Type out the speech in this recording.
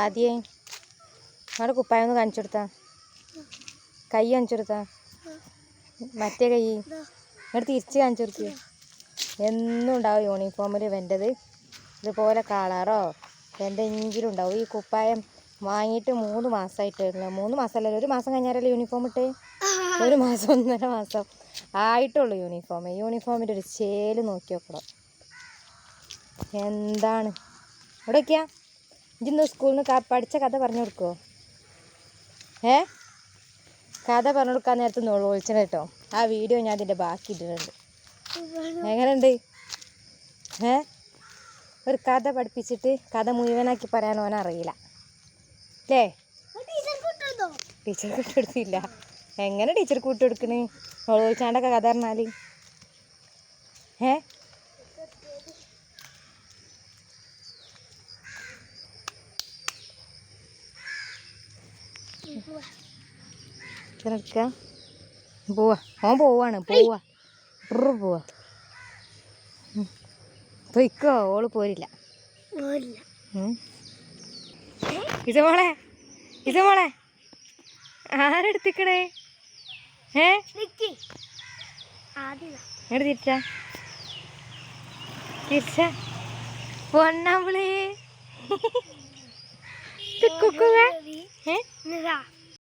ആദ്യേ നിങ്ങളുടെ കുപ്പായം ഒന്ന് കാണിച്ചു കൊടുത്താ കൈ കാണിച്ചു കൊടുത്താ മറ്റേ കൈ. ഇങ്ങോട്ട് തിരിച്ച് കാണിച്ചു കൊടുക്കുക എന്നും ഉണ്ടാവും യൂണിഫോമിൽ വെന്റത് ഇതുപോലെ കളറോ എന്തെങ്കിലും ഉണ്ടാവും. ഈ കുപ്പായം വാങ്ങിയിട്ട് മൂന്ന് മാസമായിട്ടില്ല മൂന്ന് മാസമല്ലല്ലോ ഒരു മാസം കഴിഞ്ഞാലല്ലേ യൂണിഫോം ഇട്ടേ? ഒരു മാസം ഒന്നര മാസം ആയിട്ടുള്ളൂ യൂണിഫോം യൂണിഫോമിന്റെ ഒരു ചേൽ നോക്കി നോക്കണം എന്താണ്? എവിടെയൊക്കെയാ ഇജിന്ന് സ്കൂളിൽ നിന്ന് പഠിച്ച കഥ പറഞ്ഞു കൊടുക്കുമോ ഏ? കഥ പറഞ്ഞു കൊടുക്കാൻ നേരത്ത് ഒളിച്ചത് കേട്ടോ. ആ വീഡിയോ ഞാൻ അതിന്റെ ബാക്കി ഇട്ടിട്ടുണ്ട്. എങ്ങനെയുണ്ട്? ഏ? ഒരു കഥ പഠിപ്പിച്ചിട്ട് കഥ മുഴുവനാക്കി പറയാൻ അറിയില്ല. അല്ലേ ടീച്ചർ കൂട്ടെടുത്തില്ല എങ്ങനെ ടീച്ചർ കൂട്ടെടുക്കണ് ഒളിച്ചാണ്ടൊക്കെ കഥ പറഞ്ഞാൽ ഏ? എടുക്ക പോവാ. ഓൻ പോവാണ്. പോവാ. ഉറു പോവാ. പൊയ്ക്കോ ഓൾ പോരില്ല. ഉം. ഇത് മോളെ? ഇത് മോളെ? ആരെടുത്തിക്കണേ? ഏ? എവിടെ തിരിച്ച. തിരിച്ച. പൊന്നമ്പളേ കുക്കുവേ ഏ